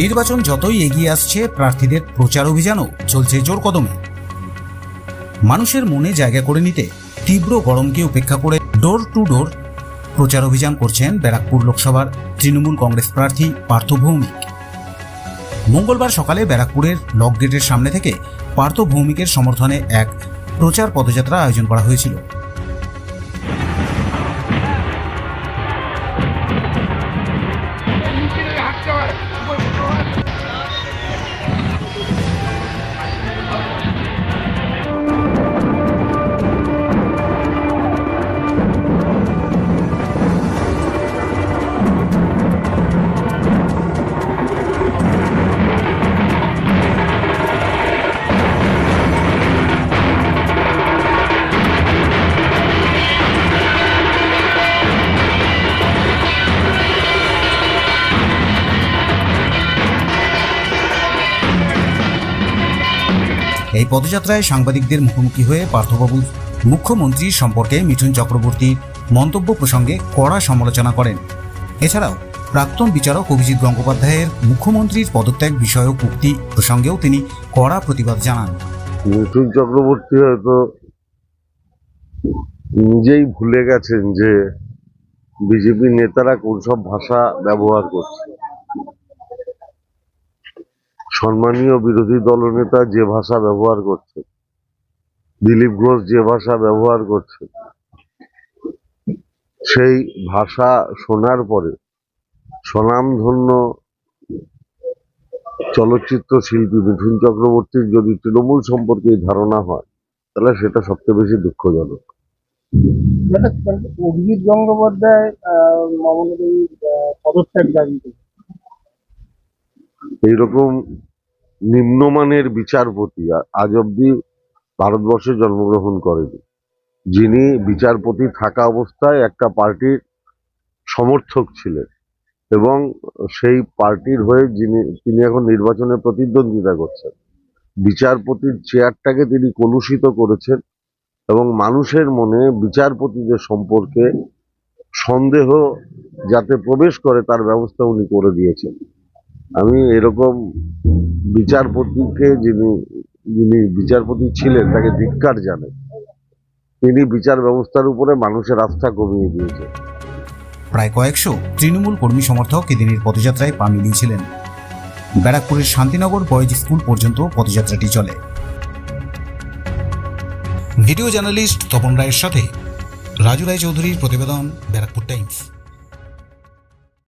নির্বাচন যতই এগিয়ে আসছে, প্রার্থীদের প্রচার অভিযানও চলছে জোর কদমে। মানুষের মনে জায়গা করে নিতে তীব্র গরমকে উপেক্ষা করে ডোর টু ডোর প্রচার অভিযান করছেন ব্যারাকপুর লোকসভার তৃণমূল কংগ্রেস প্রার্থী পার্থ ভৌমিক। মঙ্গলবার সকালে ব্যারাকপুরের লক গেটের সামনে থেকে পার্থ ভৌমিকের সমর্থনে এক প্রচার পদযাত্রা আয়োজন করা হয়েছিল। এই পদযাত্রায় সাংবাদিকদের মুখোমুখি হয়ে পার্থবাবু মুখ্যমন্ত্রী সম্পর্কে মিঠুন চক্রবর্তীর মন্তব্য প্রসঙ্গে কড়া সমালোচনা করেন। এছাড়াও প্রাক্তন বিচারক অভিজিৎ গঙ্গোপাধ্যায়ের মুখ্যমন্ত্রীর পদত্যাগ বিষয়ক উক্তি প্রসঙ্গেও তিনি কড়া প্রতিবাদ জানান। মিঠুন চক্রবর্তী হয়তো নিজেই ভুলে গেছেন যে বিজেপি নেতারা কোন সব ভাষা ব্যবহার করছে। সম্মানীয় বিরোধী দলনেতা যে ভাষা ব্যবহার করছে দিলীপ ঘোষ যে ভাষা ব্যবহার করছে সেই ভাষা শোনার পরে স্বনামধন্য চলচ্চিত্র শিল্পী মিঠুন চক্রবর্তীর যদি তৃণমূল সম্পর্কে ধারণা হয় তাহলে সেটা সবচেয়ে বেশি দুঃখজনক। অভিজিৎ গঙ্গোপাধ্যায় মমতা আহ, পদত্যাগ দাবি এইরকম নিম্নমানের বিচারপতি আজ অব্দি ভারতবর্ষে জন্মগ্রহণ করেনি। যিনি বিচারপতি থাকা অবস্থায় একটা পার্টির সমর্থক ছিলেন এবং সেই পার্টির হয়ে যিনি, তিনি এখন নির্বাচনে প্রতিদ্বন্দ্বিতা করছেন। বিচারপতির চেয়ারটাকে তিনি কলুষিত করেছেন এবং মানুষের মনে বিচারপতিদের সম্পর্কে সন্দেহ যাতে প্রবেশ করে তার ব্যবস্থা উনি করে দিয়েছেন। আমি এরকম বিচারপতিকে যিনি যিনি বিচারপতি ছিলেন, তাকে ধিক্কার জানাই। তিনি বিচার ব্যবস্থার উপরে মানুষের আস্থা কমিয়ে দিয়েছেন। প্রায় কয়েকশো তৃণমূল কর্মী সমর্থক এদিনের পদযাত্রায় পা মিলিয়েছিলেন। ব্যারাকপুরের শান্তিনগর বয়েজ স্কুল পর্যন্ত পদযাত্রাটি চলে। ভিডিও জার্নালিস্ট তপন রায়ের সাথে রাজু রায় চৌধুরীর প্রতিবেদন ব্যারাকপুর টাইমস।